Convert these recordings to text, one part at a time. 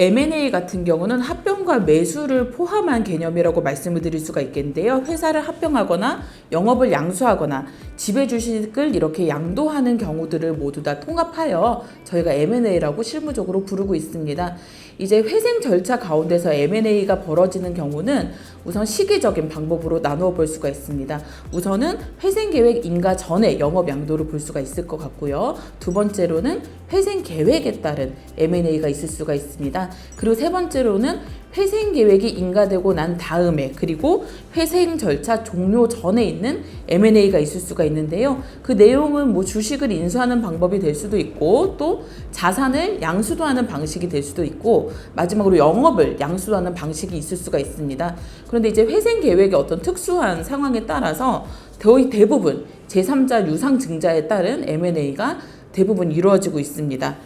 M&A 같은 경우는 합병 과 매수를 포함한 개념이라고 말씀을 드릴 수가 있겠는데요. 회사를 합병하거나 영업을 양수하거나 지배 주식을 이렇게 양도하는 경우들을 모두 다 통합하여 저희가 M&A라고 실무적으로 부르고 있습니다. 이제 회생 절차 가운데서 M&A가 벌어지는 경우는 우선 시기적인 방법으로 나누어 볼 수가 있습니다. 우선은 회생 계획 인가 전에 영업 양도를 볼 수가 있을 것 같고요. 두 번째로는 회생 계획에 따른 M&A가 있을 수가 있습니다. 그리고 세 번째로는 회생 계획이 인가되고 난 다음에 그리고 회생 절차 종료 전에 있는 M&A가 있을 수가 있는데요. 그 내용은 뭐 주식을 인수하는 방법이 될 수도 있고 또 자산을 양수도 하는 방식이 될 수도 있고 마지막으로 영업을 양수도 하는 방식이 있을 수가 있습니다. 그런데 이제 회생 계획의 어떤 특수한 상황에 따라서 거의 대부분 제3자 유상 증자에 따른 M&A가 대부분 이루어지고 있습니다.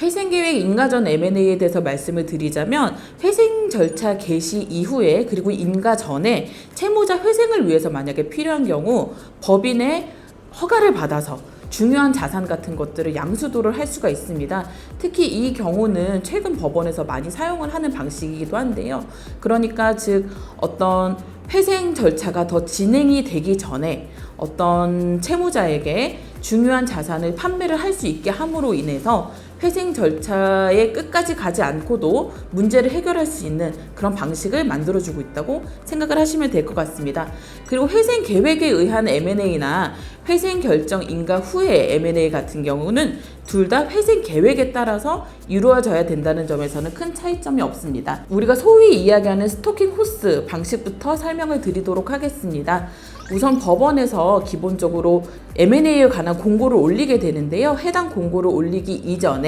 회생 계획 인가 전 M&A에 대해서 말씀을 드리자면 회생 절차 개시 이후에 그리고 인가 전에 채무자 회생을 위해서 만약에 필요한 경우 법인의 허가를 받아서 중요한 자산 같은 것들을 양수도를 할 수가 있습니다. 특히 이 경우는 최근 법원에서 많이 사용을 하는 방식이기도 한데요. 그러니까 즉 어떤 회생 절차가 더 진행이 되기 전에 어떤 채무자에게 중요한 자산을 판매를 할 수 있게 함으로 인해서 회생 절차의 끝까지 가지 않고도 문제를 해결할 수 있는 그런 방식을 만들어주고 있다고 생각을 하시면 될 것 같습니다. 그리고 회생 계획에 의한 M&A나 회생 결정 인가 후의 M&A 같은 경우는 둘 다 회생 계획에 따라서 이루어져야 된다는 점에서는 큰 차이점이 없습니다. 우리가 소위 이야기하는 스토킹 호스 방식부터 설명을 드리도록 하겠습니다. 우선 법원에서 기본적으로 M&A에 관한 공고를 올리게 되는데요. 해당 공고를 올리기 이전에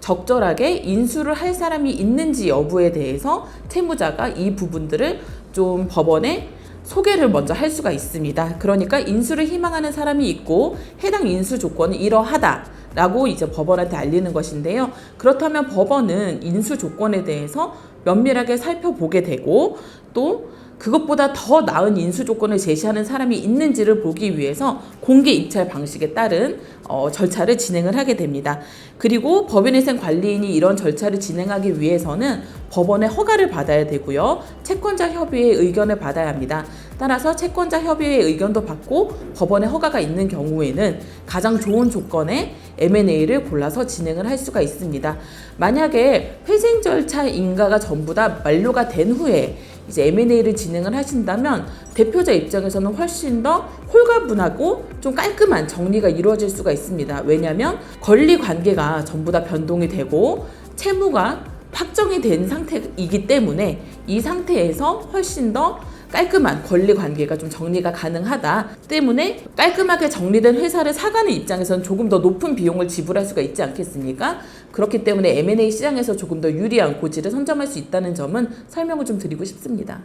적절하게 인수를 할 사람이 있는지 여부에 대해서 채무자가 이 부분들을 좀 법원에 소개를 먼저 할 수가 있습니다. 그러니까 인수를 희망하는 사람이 있고 해당 인수 조건은 이러하다. 라고 이제 법원한테 알리는 것인데요. 그렇다면 법원은 인수 조건에 대해서 면밀하게 살펴보게 되고 또 그것보다 더 나은 인수 조건을 제시하는 사람이 있는지를 보기 위해서 공개 입찰 방식에 따른 어, 절차를 진행을 하게 됩니다. 그리고 법인회생 관리인이 이런 절차를 진행하기 위해서는 법원의 허가를 받아야 되고요. 채권자 협의회의 의견을 받아야 합니다. 따라서 채권자 협의회의 의견도 받고 법원의 허가가 있는 경우에는 가장 좋은 조건의 M&A를 골라서 진행을 할 수가 있습니다. 만약에 회생 절차 인가가 전부 다 만료가 된 후에 이제 M&A를 진행을 하신다면 대표자 입장에서는 훨씬 더 홀가분하고 좀 깔끔한 정리가 이루어질 수가 있습니다. 왜냐하면 권리 관계가 전부 다 변동이 되고 채무가 확정이 된 상태이기 때문에 이 상태에서 훨씬 더 깔끔한 권리 관계가 좀 정리가 가능하다 때문에 깔끔하게 정리된 회사를 사가는 입장에서는 조금 더 높은 비용을 지불할 수가 있지 않겠습니까? 그렇기 때문에 M&A 시장에서 조금 더 유리한 고지를 선점할 수 있다는 점은 설명을 좀 드리고 싶습니다.